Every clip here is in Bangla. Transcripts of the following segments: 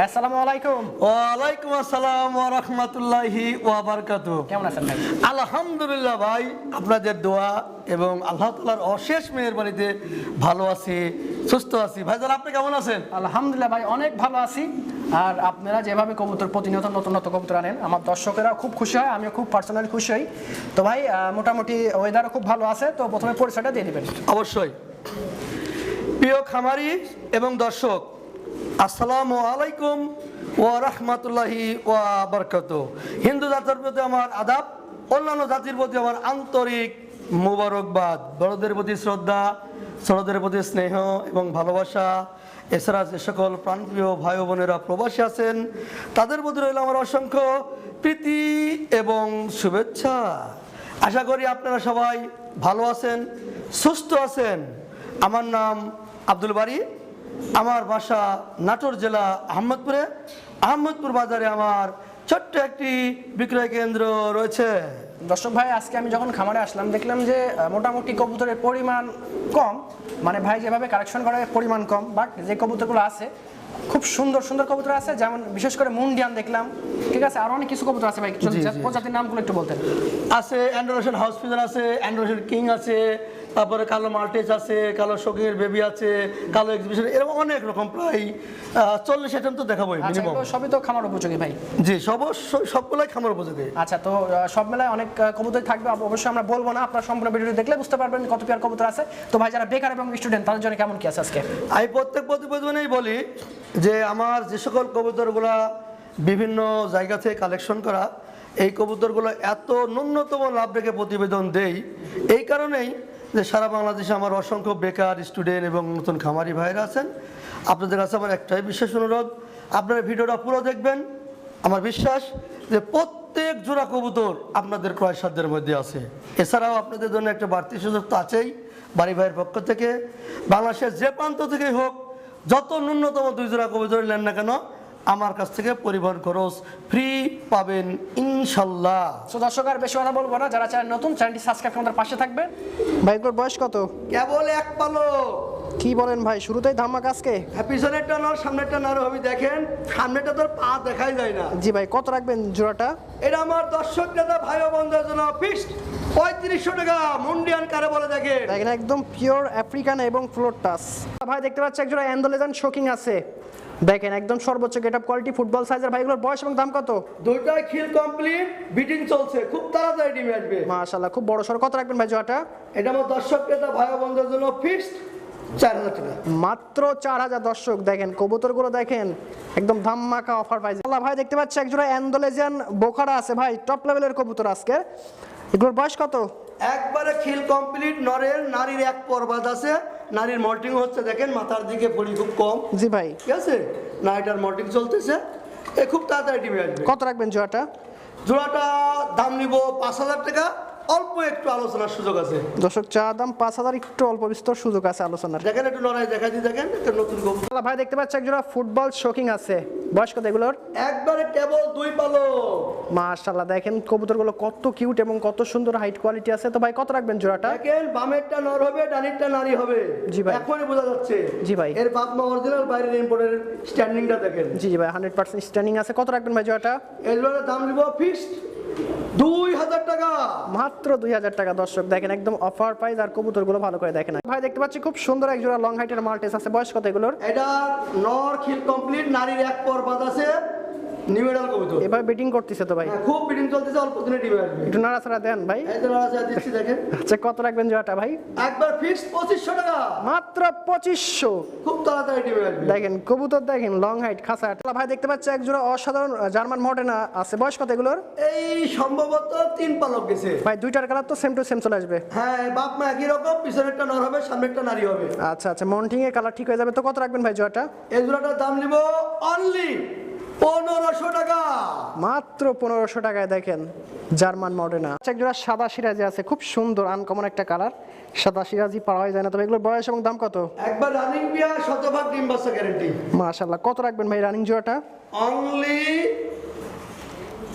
আসসালামু আলাইকুম। ওয়ালাইকুম আসসালাম ওয়া রাহমাতুল্লাহি ওয়া কেমন আছেন ভাই? আলহামদুলিল্লাহ ভাই আপনাদের দোয়া এবং আল্লাহ তাআলার অশেষ মেহেরবানিতে ভালো আছি সুস্থ আছি। ভাইজান আপনি কেমন আছেন? আলহামদুলিল্লাহ ভাই অনেক ভালো আছি। আর আপনারা যেভাবে কবুতর প্রতিনিয়ত নতুন নতুন কবুতর আনেন আমার দর্শকেরা খুব খুশি হয় আমিও খুব পার্সোনালি খুশি হই। তো ভাই মোটামুটি ওয়েদারও খুব ভালো আছে তো প্রথমে পরিচয়টা দিয়ে দিবেন। অবশ্যই। প্রিয় খামারি এবং দর্শক আসসালামু আলাইকুম ওয়া রাহমাতুল্লাহি ওয়া বারাকাতুহু হিন্দু জাতির প্রতি আমার আদাব, অন্যান্য জাতির প্রতি আমার আন্তরিক মুবারকবাদ। বড়দের প্রতি শ্রদ্ধা, ছোটদের প্রতি স্নেহ এবং ভালোবাসা। এছাড়া যে সকল প্রাণপ্রিয় ভাই বোনেরা প্রবাসী আছেন, তাদের প্রতি রইল আমার অসংখ্য প্রীতি এবং শুভেচ্ছা। আশা করি আপনারা সবাই ভালো আছেন, সুস্থ আছেন। আমার নাম আব্দুল বাড়ি আমার বাসা নাটোর জেলা আহমদপুরে। আহমদপুর বাজারে আমার ছোট্ট একটি বিক্রয় কেন্দ্র রয়েছে। দর্শক ভাই আজকে আমি যখন খামারে আসলাম দেখলাম যে মোটামুটি কবুতরের পরিমাণ কম। মানে ভাই যেভাবে কালেকশন করে পরিমাণ কম বাট যে কবুতরগুলো আছে খুব সুন্দর সুন্দর কবুতর আছে। যেমন বিশেষ করে মুন্ডিয়ান দেখলাম। ঠিক আছে আর অনেক কিছু কবুতর আছে ভাই। প্রজাতির নামগুলো একটু বলতেন। আছে অ্যান্ড্রোশন হসপিটাল আছে অ্যান্ড্রোশন কিং আছে তারপরে কালো মাল্টেজ আছে কালো শোকিংয়ের বেবি আছে কালো এক্সিবিশন এরকম অনেক রকম প্রায় চল্লিশ আইটেম তো দেখাবোই আচ্ছা মিনিমাম সবই তো খামার উপযোগী ভাই? জি সব সবগুলাই খামার উপযোগী। আচ্ছা তো সব মেলায় অনেক কবুতর থাকবে অবশ্যই আমরা বলব না আপনার সম্পূর্ণ ভিডিওটি দেখলে বুঝতে পারবেন কত পেয়ার কবুতর আছে। তো ভাই যারা বেকার এবং স্টুডেন্ট তাদের জন্য কেমন কি আছে আজকে? আমি প্রত্যেক প্রতিবেদনেই বলি যে আমার যে সকল কবুতরগুলা বিভিন্ন জায়গা থেকে কালেকশন করা এই কবুতরগুলো এত ন্যূনতম লাভ রেখে প্রতিবেদন দেই এই কারণেই যে সারা বাংলাদেশে আমার অসংখ্য বেকার স্টুডেন্ট এবং নতুন খামারি ভাইরা আছেন। আপনাদের কাছে আমার একটাই বিশেষ অনুরোধ, আপনারা ভিডিওটা পুরো দেখবেন। আমার বিশ্বাস যে প্রত্যেক জোড়া কবুতর আপনাদের ক্রয় সাধ্যের মধ্যে আছে। এছাড়াও আপনাদের জন্য একটা বাড়তি সুযোগ তো আছেই বাড়ি ভাইয়ের পক্ষ থেকে। বাংলাদেশের যে প্রান্ত থেকেই হোক, যত ন্যূনতম দুই জোড়া কবুতর নেন না কেন আমার কাছ থেকে পরিবহন খরচ ফ্রি পাবেন ইনশাল্লাহ। তো দর্শক আর বেশি কথা বলব না। যারা চায় নতুন চ্যানেলটি সাবস্ক্রাইব আমাদের পাশে থাকবে। ভাই এগুলোর বয়স কত? কেবল এক পালো। কি বলেন ভাই শুরুতেই ধামাক আজকে? পিছনেরটা নর সামনেরটা নর হবি দেখেন। সামনেটা তোর পা দেখাই যায় না। জি ভাই কত রাখবেন জোড়াটা? এটা আমার দর্শক দাদা ভাই ও বন্ধুদের জন্য ফিক্সড পঁয়ত্রিশশো টাকা মুন্ডিয়ান কারে বলে দেখেন। দেখেন একদম পিওর আফ্রিকান এবং ফ্লোর টাস ভাই দেখতে পাচ্ছি একজোড়া অ্যান্ডোলেজান শোকিং আছে। দেখেন একদম সর্বোচ্চ গেট আপ কোয়ালিটি ফুটবল সাইজের ভাইগুলোর বয়স এবং দাম কত? দুইটাই খিল কমপ্লিট বিটিং চলছে খুব তাড়াতাড়ি ডিমে আসবে। মাশাআল্লাহ খুব বড় সর কত রাখবেন ভাই জোড়াটা এটা আমার দর্শক ক্রেতা ভাই বন্ধুদের জন্য ফিক্সড মাত্র চার হাজার দর্শক দেখেন কবুতরগুলো দেখেন একদম ধামাকা অফার পাইছে ভাই দেখতে পাচ্ছি একজোড়া অ্যান্ডোলেজিয়ান বোখারা আছে ভাই টপ লেভেলের কবুতর আজকে। এগুলোর বয়স কত? একবারে খিল কমপ্লিট নরের নারীর এক পর্বাদ আছে নারীর মল্টিং হচ্ছে দেখেন মাথার দিকে ফুলি খুব কম। জি ভাই। ঠিক আছে? নারীটার মল্টিং চলতেছে। এ খুব তাড়াতাড়ি ডিমে আসবে। কত রাখবেন জোড়াটা? জোড়াটা দাম নিব পাঁচ হাজার টাকা অল্প একটু আলোচনার সুযোগ আছে। দর্শক চা দাম পাঁচ হাজার একটু অল্প বিস্তর সুযোগ আছে আলোচনার। দেখেন একটু লড়াই দেখা দিই দেখেন একটা নতুন গল্প ভাই দেখতে পাচ্ছি একজোড়া ফুটবল শোকিং আছে। বয়স কত এগুলোর? একবারে কেবল দুই পালো। মাশাআল্লাহ দেখেন কবুতরগুলো কত কিউট এবং কত সুন্দর হাইট কোয়ালিটি আছে। তো ভাই কত রাখবেন জোড়াটা? দেখেন বামেরটা নর হবে ডানিরটা নারী হবে। জি ভাই। এখনই বোঝা যাচ্ছে। জি ভাই। এর বাপ মা অরিজিনাল বাইরের ইম্পোর্টের স্ট্যান্ডিংটা দেখেন। জি জি ভাই হান্ড্রেড পার্সেন্ট স্ট্যান্ডিং আছে। কত রাখবেন ভাই জোড়াটা? এগুলোর দাম দিব ফিক্সড দুই হাজার টাকা। মাত্র দুই হাজার টাকা দর্শক দেখেন একদম অফার প্রাইস আর কবুতরগুলো ভালো করে দেখেন। ভাই দেখতে পাচ্ছি খুব সুন্দর এক জোড়া লং হাইটের মাল্টেস আছে। বয়স কত এগুলোর? এটা নর খিল কমপ্লিট নারীর এক পর বাদ আছে। কবুতর এবার বেটিং করতেছে তো ভাই। হ্যাঁ, খুব চলতেছে অল্প দিনে ডিমে আসবে। একটু নাড়াচাড়া দেন ভাই। এই তো লড়াচড়া দিচ্ছি দেখেন। আচ্ছা কত রাখবেন জোড়াটা ভাই? একবার টাকা। মাত্র খুব তাড়াতাড়ি ডিমে আসবে। দেখেন কবুতর দেখেন লং হাইট খাসা ভাই দেখতে পাচ্ছি এক জোড়া অসাধারণ জার্মান মডেনা আছে। বয়স কত এগুলোর? এই সম্ভবত তিন পালক গেছে। ভাই দুইটার কালার তো সেম টু সেম চলে আসবে। হ্যাঁ বাপ মা একই রকম পিছনেরটা নর হবে সামনেরটা নারী হবে। আচ্ছা আচ্ছা মন্টিং এর কালার ঠিক হয়ে যাবে। তো কত রাখবেন ভাই জোড়াটা? এই জোড়াটার দাম নিব অনলি পনেরোশো টাকা। মাত্র পনেরোশো টাকায় দেখেন জার্মান মডেনা। আচ্ছা এক জোড়া সাদা সিরাজি আছে খুব সুন্দর আনকমন একটা কালার সাদা সিরাজি পাওয়া যায় না তবে এগুলোর বয়স এবং দাম কত? একবার রানিং বিয়া শতভাগ ডিম বাচ্চা গ্যারেন্টি মাশাল্লাহ কত রাখবেন ভাই রানিং জোড়াটা? অনলি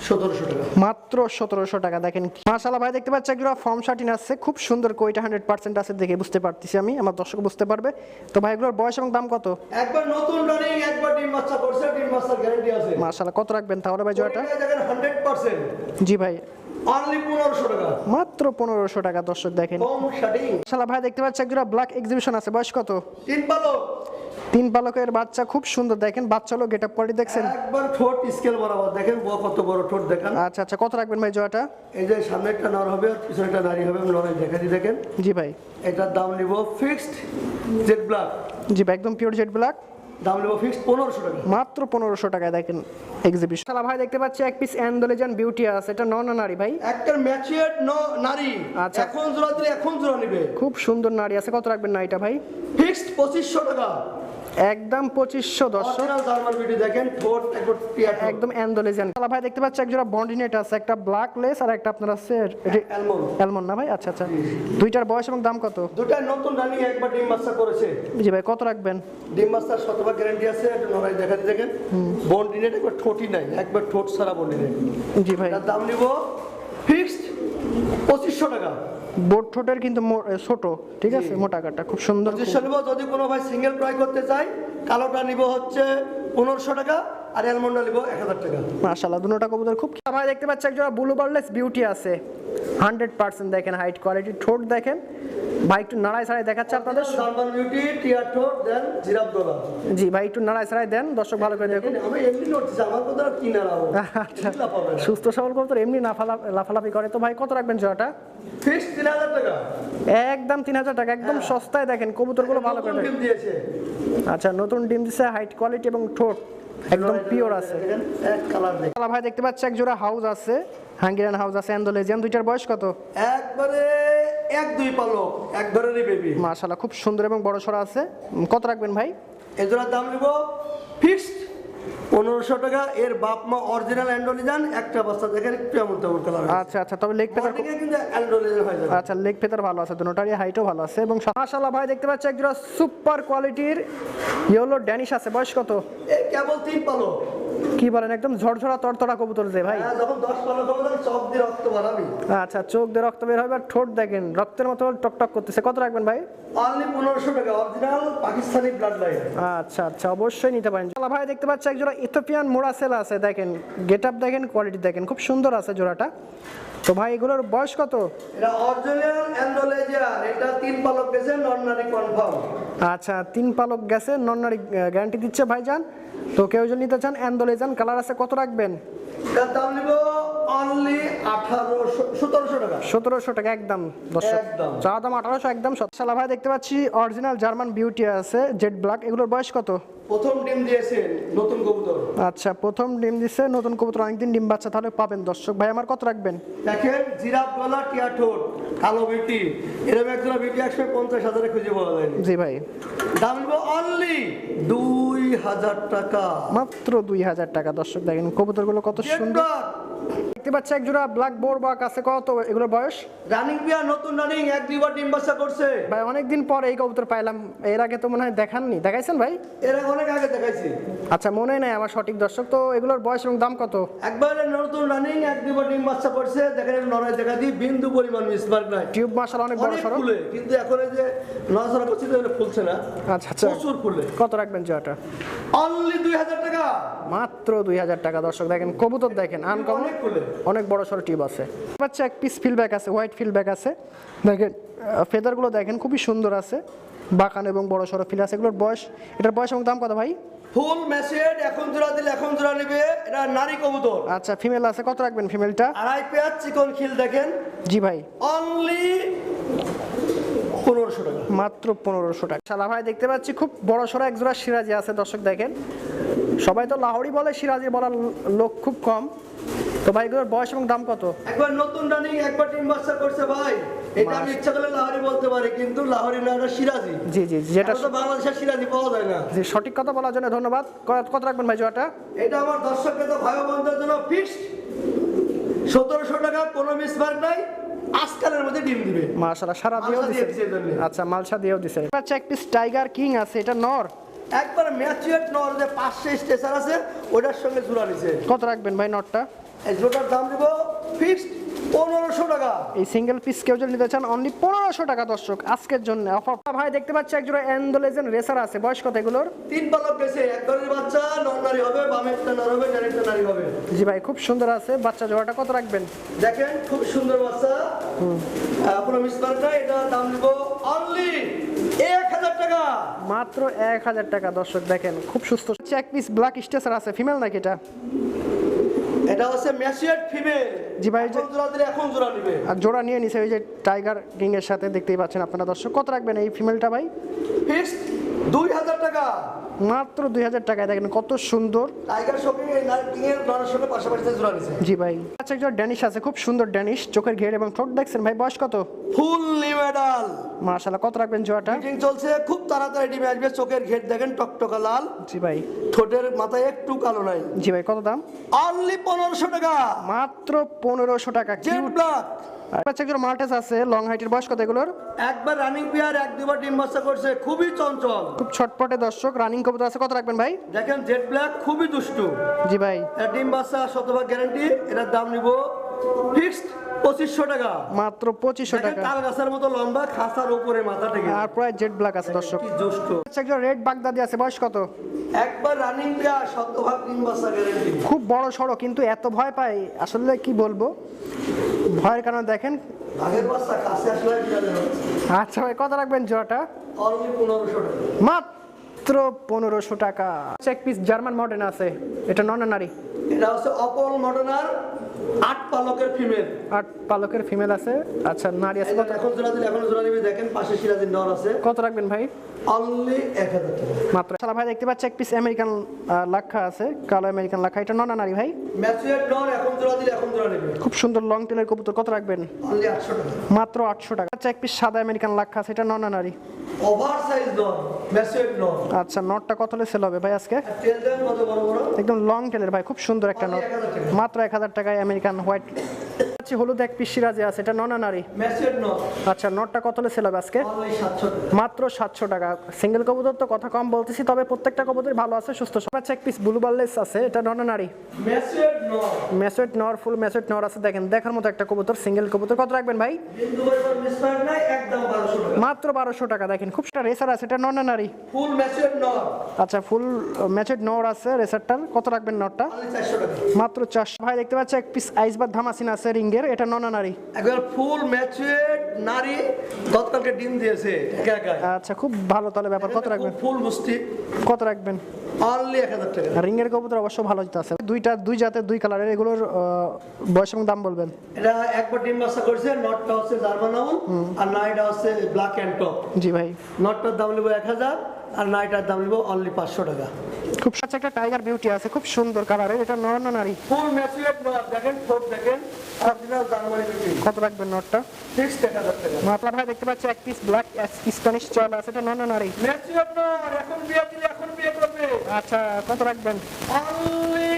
সতেরোশো টাকা। মাত্র সতেরোশো টাকা দেখেন মাশাল্লাহ ভাই দেখতে পাচ্ছি একজোড়া ফর্ম শার্টিন আছে খুব সুন্দর কইটা হান্ড্রেড পার্সেন্ট আছে দেখে বুঝতে পারতেছি আমি আমার দর্শক বুঝতে পারবে। তো ভাই এগুলোর বয়স এবং দাম কত? একবার নতুন রানিং একবার ডিম বাচ্চা করছে ডিম বাচ্চার গ্যারান্টি আছে। মাশাল্লাহ কত রাখবেন তাহলে ভাই দেখেন হান্ড্রেড পার্সেন্ট জি ভাই। মাত্র পনেরোশো টাকা দর্শক দেখেন। ভাই দেখতে পাচ্ছি একজোড়া ব্ল্যাক এক্সিবিশন আছে বয়স কত? তিন পালক। তিন পালকের বাচ্চা খুব সুন্দর দেখেন বাচ্চা লোক এটা পরে দেখছেন? একবার ঠোঁট স্কেল বরাবর দেখেন বড় কত বড় ঠোঁট দেখেন। আচ্ছা আচ্ছা কত রাখবেন ভাই জোড়াটা? এই যে সামনে একটা নর হবে আর পিছনে একটা নারী হবে নরের দেখা দি দেখেন। জি ভাই। এটার দাম নিব ফিক্সড জেড ব্ল্যাক জি ভাই একদম পিওর জেড ব্ল্যাক দাম নিব ফিক্সড পনেরোশো টাকা। মাত্র পনেরোশো টাকায় দেখেন এক্সিবিশন শালা ভাই দেখতে পাচ্ছি এক পিস অ্যান্ডোলেজান বিউটি আছে। এটা নন নারী ভাই? একটা ম্যাচিউর নারী। আচ্ছা। এখন জোড়া দিলে এখন জোড়া নিবে। খুব সুন্দর নারী আছে। কত রাখবেন নারীটা ভাই? ফিক্সড পঁচিশশো টাকা। একদম পঁচিশশো দর্শক। ঠোঁট একদম অ্যান্ডোলেজান শালা ভাই দেখতে পাচ্ছি একজোড়া বন্ডিনেট আছে একটা ব্ল্যাক লেস আর একটা আপনার আছে অ্যালমন্ড না ভাই? আচ্ছা আচ্ছা। দুইটার বয়স এবং দাম কত? দুটা নতুন রানিং একবার ডিম বাচ্চা করেছে। জি ভাই কত রাখবেন? ডিম বাচ্চার শতভাগ গ্যারান্টি আছে একটা নড়াই দেখাতে দেখেন। বোন ডিনেট একবার ঠোঁটই নাই একবার ঠোঁট ছাড়া বোন ডিনেট জি ভাই। দাম নিব ফিক্সড পঁচিশশো টাকা। বোট ঠোঁটের কিন্তু ছোট ঠিক আছে? মোটা কাটা খুব সুন্দর নিব যদি কোনো ভাই সিঙ্গেল ক্রয় করতে চাই কালোটা নিব হচ্ছে পনেরোশো টাকা আর অ্যালমন্ডা নিব এক হাজার টাকা। মাশাআল্লাহ দুটোটা কবুতর খুব আমরা দেখতে পাচ্ছি একজন ব্লু বার্লেস বিউটি আছে। হান্ড্রেড পার্সেন্ট দেখেন হাইট কোয়ালিটি ঠোঁট দেখেন। ভাই একটু নাড়াই ছাড়াই দেখাচ্ছে আপনাদের। জার্মান বিউটি টিয়ার ঠোঁট দেন জিরাফ দোলা জি ভাই একটু নাড়াই ছাড়াই দেন দর্শক ভালো করে দেখুন। আমি এমনি নড়তেছি আমার কথা কি নাড়াবো? আচ্ছা সুস্থ সবল কবুতর এমনি লাফালাফি করে। তো ভাই কত রাখবেন জোড়াটা? টাকা। একদম তিন হাজার টাকা একদম সস্তায় দেখেন কবুতরগুলো ভালো করে ডিম দিয়েছে। আচ্ছা নতুন ডিম দিছে হাইট কোয়ালিটি এবং ঠোঁট একদম পিওর আছে। কালার ভাই দেখতে পাচ্ছি এক জোড়া হাউস আছে। হাঙ্গেরিয়ান হাউস আছে অ্যান্ডোলেজিয়ান দুইটার বয়স কত? একবারে এক দুই পালক এক ধরনের বেবি মাশাআল্লাহ খুব সুন্দর এবং বড় সরা আছে কত রাখবেন ভাই? এজোড়ার দাম নিব ফিক্সড পনেরোশো টাকা এর বাপ মা অরিজিনাল অ্যান্ডোলিজান একটা বস্তা দেখেন একটু এমন তেমন কালার আচ্ছা আচ্ছা তবে লেগ পেতার কিন্তু অ্যান্ডোলিজান হয়ে যাবে। আচ্ছা লেগ পেতার ভালো আছে দুটোটারই হাইটও ভালো আছে এবং মাশাআল্লাহ ভাই দেখতে পাচ্ছি একজোড়া সুপার কোয়ালিটির ইয়েলো ড্যানিশ আছে। বয়স কত? এই কেবল তিন পালক কি বলেন একদম ঝরঝরা তরতরা কবুতর যে ভাই। হ্যাঁ, যখন দিয়ে রক্ত আচ্ছা চোখ দিয়ে রক্ত বের হবে আর ঠোঁট দেখেন রক্তের মতো টকটক করতেছে। কত রাখবেন ভাই? অনলি টাকা অরিজিনাল পাকিস্তানি ব্লাড লাইন আচ্ছা আচ্ছা অবশ্যই নিতে পারেন। ভাই দেখতে পাচ্ছি একজোড়া ইথোপিয়ান মোরাসেল আছে দেখেন গেট আপ দেখেন কোয়ালিটি দেখেন খুব সুন্দর আছে জোড়াটা। তো ভাই এগুলোর বয়স কত? এটা অরিজিনাল অ্যান্ডোলেজিয়ান এটা তিন পালক গেছে কনফার্ম আচ্ছা তিন পালক গেছে নন্নারি গ্যারান্টি দিচ্ছে ভাইজান। তো কেউ যদি নিতে চান অ্যান্ডোলেজান কালার আছে কত রাখবেন? দাম নিব অনলি আঠারোশো সতেরোশো টাকা। সতেরোশো টাকা একদম দর্শক। চা দাম আঠারোশো একদম শালা ভাই দেখতে পাচ্ছি অরিজিনাল জার্মান বিউটি আছে জেড ব্ল্যাক এগুলোর বয়স কত? প্রথম ডিম দিয়েছেন নতুন কবুতর। আচ্ছা প্রথম ডিম দিচ্ছে নতুন কবুতর অনেকদিন ডিম বাচ্চা তাহলে পাবেন। দর্শক ভাই আমার কত রাখবেন? দেখেন জিরাফ গলা টিয়া ঠোঁট কালো বিউটি এরকম একজন বিউটি একশো পঞ্চাশ হাজারে খুঁজে পাওয়া যায়নি জি ভাই। দাম নিব অনলি দুই হাজার টাকা। মাত্র দুই হাজার টাকা দর্শক দেখেন কবুতরগুলো কত সুন্দর। দেখতে পাচ্ছি এক জোড়া ব্ল্যাক বোর বা কাছে কত এগুলোর বয়স? রানিং পিয়া নতুন রানিং এক দুইবার ডিম বাচ্চা করছে। ভাই অনেকদিন পর এই কবুতর পাইলাম এর আগে তো মনে হয় দেখাননি। দেখাইছেন ভাই? এরা অনেক আগে দেখাইছি। আচ্ছা মনে নাই আমার সঠিক দর্শক তো এগুলোর বয়স এবং দাম কত? একবারে নতুন রানিং এক দুইবার ডিম বাচ্চা করছে। দেখেন নড়াই দেখা দিই বিন্দু পরিমাণ মিসমার্ক নাই। টিউব মাসাল অনেক বড় ফুলে কিন্তু এখন এই যে নড়াচড়া করছে তো ফুলছে না। আচ্ছা আচ্ছা। প্রচুর ফুলে। কত রাখবেন জোড়াটা? অনলি দুই হাজার টাকা। মাত্র দুই হাজার টাকা দর্শক দেখেন কবুতর দেখেন আনকমন অনেক ফুলে। অনেক বড় সড়ো টিউব আছে। বাচ্চা এক পিস ফিলব্যাক আছে হোয়াইট ফিলব্যাক আছে। দেখেন ফেদারগুলো দেখেন খুবই সুন্দর আছে। বাঁকান এবং বড় সড়ো ফিল আছে। এগুলোর বয়স এটার বয়স এবং দাম কত ভাই? ফুল মেসেজ এখন জোড়া দিলে এখন জোড়া নেবে। এটা নারী কবুতর। আচ্ছা ফিমেল আছে কত রাখবেন ফিমেলটা আড়াই পেঁয়াজ চিকন খিল দেখেন। জি ভাই। অনলি পনেরোশো টাকা। মাত্র পনেরোশো টাকা। শালা ভাই দেখতে পাচ্ছি খুব বড় সড়ো এক জোড়া সিরাজি আছে দর্শক দেখেন। সবাই তো লাহোরি বলে সিরাজি বলার লোক খুব কম। তো ভাই এগুলোর বয়স এবং দাম কত? একবার নতুন রানিং একবার টিম বাচ্চা করছে ভাই। এটা আমি ইচ্ছা করলে লাহোরি বলতে পারি কিন্তু লাহোরি না এটা সিরাজি জি জি যেটা তো বাংলাদেশের সিরাজি পাওয়া যায় না। জি সঠিক কথা বলার জন্য ধন্যবাদ। কত রাখবেন ভাই জোয়াটা এটা আমার দর্শককে তো ভাই বন্ধুদের জন্য ফিক্সড সতেরোশো টাকা কোনো মিসমার্ক নাই। আজকালের মধ্যে ডিম দিবে। মাশাআল্লাহ সারা দিয়েও দিছে। আচ্ছা মালসা দিয়েও দিছে। আচ্ছা এক পিস টাইগার কিং আছে এটা নর। একবার ম্যাচুয়েট নর যে পাঁচশো স্টেশন আছে ওটার সঙ্গে জুড়া নিছে। কত রাখবেন ভাই নটটা? এই জোটার দাম দিব ফিক্সড পনেরোশো টাকা। এই সিঙ্গেল পিস কেউ যদি নিতে চান অনলি পনেরোশো টাকা দর্শক আজকের জন্য অফার ভাই দেখতে পাচ্ছি একজোড়া অ্যান্ডোলেজেন রেসার আছে বয়স কত এগুলোর? তিন পালক গেছে একবারের বাচ্চা হবে নর হবে ডানেরটা নারী হবে। জি ভাই খুব সুন্দর আছে বাচ্চা জোড়াটা কত রাখবেন? দেখেন খুব সুন্দর বাচ্চা। আহ, কোনো মিস না এটা দাম দিব অনলি এক টাকা। মাত্র এক হাজার টাকা দর্শক দেখেন খুব সুস্থ। এক পিস ব্ল্যাক স্টেসার আছে ফিমেল নাকি এটা? এটা হচ্ছে ম্যাচিয়ার ফিমেল জি ভাই, এই যে- এখন জোড়া দিলে এখন জোড়া নিবে। আর জোড়া নিয়ে নিছে ওই যে টাইগার কিং এর সাথে দেখতেই পাচ্ছেন আপনারা দর্শক। কত রাখবেন এই ফিমেলটা ভাই? ফিক্সড দুই হাজার টাকা। মাত্র দুই হাজার টাকায় দেখেন কত সুন্দর। টাইগার শপিং এর নরের সঙ্গে পাশাপাশি জোড়া নিছে। জি ভাই। আচ্ছা একজন ড্যানিশ আছে খুব সুন্দর ড্যানিশ চোখের ঘের এবং ঠোঁট দেখছেন ভাই বয়স কত? Full medal. মার্শাল্লাহ কত রাখবেন জোড়াটা? মিটিং চলছে খুব তাড়াতাড়ি ডিমে আসবে চোখের ঘের দেখেন টকটকা লাল। জি ভাই। ঠোঁটের মাথায় একটু কালো নাই। জি ভাই কত দাম? অনলি পনেরোশো টাকা। মাত্র পনেরোশো টাকা জেড ব্ল্যাক আচ্ছা একজন মাল্টেস আছে লং হাইটের বয়স কত এগুলোর? একবার রানিং পেয়ার এক দুবার ডিম বাচ্চা করছে খুবই চঞ্চল। খুব ছটপটে দর্শক রানিং কবুতর আছে কত রাখবেন ভাই? দেখেন জেড ব্ল্যাক খুবই দুষ্টু। জি ভাই। ডিম বাচ্চা শতভাগ গ্যারান্টি এটার দাম নিব ফিক্সড পঁচিশশো টাকা। মাত্র পঁচিশশো টাকা। তাল গাছের মতো লম্বা খাসার উপরে মাথা থেকে। আর প্রায় জেড ব্ল্যাক আছে দর্শক। কি আচ্ছা একজন রেড বাগদাদি আছে বয়স কত? একবার রানিং শতভাগ গ্যারান্টি খুব বড় সড়ো কিন্তু এত ভয় পাই আসলে কি বলব? ভয়ের কারণে দেখেন। আচ্ছা ভাই কত রাখবেন জোড়াটা? পনেরোশো মাত্র পনেরোশো টাকা। চেক পিস জার্মান মডার্ন আছে। এটা নন নারী। এটা হচ্ছে অপল মডার্নার আট পালকের ফিমেল আর পালকের ফিমেল আছে। আচ্ছা নারী আছে কত? এখন জোড়া দিলে এখন জোড়া দিবে দেখেন পাশে সিরাজের নর আছে। কত রাখবেন ভাই? অনলি এক হাজার টাকা। মাত্র। শালা ভাই দেখতে পাচ্ছি এক পিস আমেরিকান লাক্ষা আছে কালো আমেরিকান লাক্ষা। এটা নন নারী ভাই? ম্যাচুয়ার নর এখন জোড়া দিলে এখন জোড়া নেবে। খুব সুন্দর লং টেলের কবুতর কত রাখবেন? অনলি আটশো টাকা। মাত্র আটশো টাকা। আচ্ছা এক পিস সাদা আমেরিকান লাক্ষা আছে এটা নন নারী। ওভার সাইজ নর ম্যাচুয়ার নর আচ্ছা নটটা কত হলে সেল হবে ভাই আজকে? আর টেল দেন কত বড় বড়। একদম লং টেলের ভাই খুব সুন্দর একটা নট। 1000 টাকা। মাত্র এক হাজার টাকায় আমেরিকান হোয়াইট আচ্ছা হলুদ এক পিস সিরাজে আছে। এটা নন নারী আচ্ছা নটটা কত সেল হবে আজকে? মাত্র সাতশো টাকা। সিঙ্গেল কবুতর তো কথা কম বলতেছি তবে প্রত্যেকটা কবুতর ভালো আছে সুস্থ সব আচ্ছা এক পিস ব্লু বার্লেস আছে এটা নন নারী ম্যাচুয়ার নর ফুল ম্যাসেট নর আছে। দেখেন দেখার মতো একটা কবুতর সিঙ্গেল কবুতর। কত রাখবেন ভাই? মাত্র বারোশো টাকা। দেখেন খুব সেটা রেসার আছে এটা নন নারী ফুল নর আচ্ছা ফুল ম্যাচেট নর আছে রেসারটার। কত রাখবেন টাকা। মাত্র চারশো। ভাই দেখতে পাচ্ছি এক পিস আইসবার ধামাসিন আছে রিঙ্গের এটা নন নারী। একবার ফুল ম্যাচুয়ার নারী গতকালকে ডিম দিয়েছে একা একা আচ্ছা খুব ভালো তাহলে ব্যাপার কত রাখবেন? ফুল মুস্তি কত রাখবেন? অনলি এক হাজার টাকা। রিঙ্গের কবুতর অবশ্য ভালো আছে। দুইটা দুই জাতের দুই কালারের এগুলোর বয়স এবং দাম বলবেন? এটা একবার ডিম বাচ্চা করেছে নটটা হচ্ছে জার্মান আর নাইটা হচ্ছে ব্ল্যাক অ্যান্ড টপ জি ভাই। নটটার দাম নেব এক হাজার আর নাইটার দাম নেব অনলি পাঁচশো টাকা। খুব আচ্ছা একটা টাইগার বিউটি আছে খুব সুন্দর কালারের এটা নর না নারী? ফুল নট দেখেন ঠোঁট দেখেন অরিজিনাল জার্মানি বিউটি কত রাখবেন নটটা? ফিক্সড এক হাজার টাকা। মাপলা ভাই দেখতে পাচ্ছেন এক পিস ব্ল্যাক স্প্যানিশ চল আছে এটা নর না নারী? ম্যাচুয়েট নট এখন বিয়ে দিলে এখন বিয়ে করবে। আচ্ছা কত রাখবেন? অনলি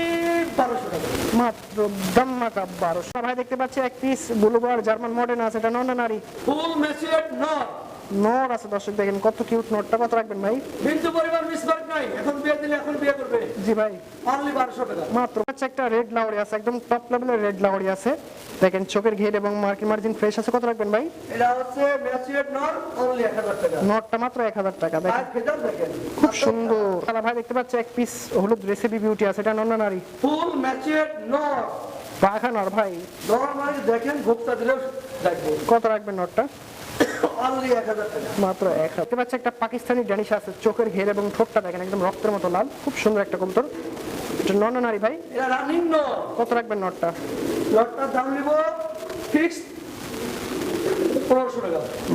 বারোশো টাকা। মাত্র দাম্মাকা বারোশো। ভাই দেখতে পাচ্ছেন এক পিস ব্লুবার জার্মান মডার্ন আছে এটা নর না নারী? ফুল ম্যাচুয়েট নট আছে দর্শক দেখেন কত কিউট নটটা কত রাখবেন ভাই? বিন্দু পরিমাণ মিসমার্ক নাই এখন বিয়ে দিলে এখন বিয়ে করবে। জি ভাই। অনলি বারোশো টাকা। মাত্র হচ্ছে একটা রেড আছে একদম টপ লেভেলের রেড আছে। দেখেন চোখের ঘের এবং মার্কিন মার্জিন ফ্রেশ আছে কত রাখবেন ভাই? এটা হচ্ছে নট অনলি এক হাজার টাকা। নটটা মাত্র এক হাজার টাকা দেখেন। খুব সুন্দর। তাহলে ভাই দেখতে পাচ্ছি এক পিস হলুদ রেসিপি বিউটি আছে এটা নন্না নারী ফুল ম্যাচুয়েট নট পাখা নর। ভাই। নর্মালি দেখেন দিলেও কত রাখবেন নটটা মাত্র এক হাজার। পাচ্ছি একটা পাকিস্তানি ড্যানিশ আছে চোখের ঘের এবং ঠোঁটটা দেখেন একদম রক্তের মতো লাল। খুব সুন্দর একটা কবুতর। এটা নন্না নারী ভাই? কত রাখবেন নটটা লটটার দাম নিব ফিক্সড পনেরোশো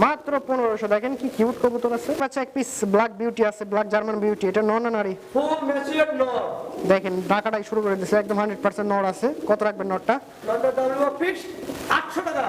মাত্র পনেরোশো। দেখেন কি কিউট কবুতর আছে। আচ্ছা এক পিস ব্ল্যাক বিউটি আছে ব্ল্যাক জার্মান বিউটি এটা নারী ফুল দেখেন শুরু করে দিচ্ছে একদম হান্ড্রেড পার্সেন্ট নর আছে। কত রাখবেন নটটা আটশো টাকা।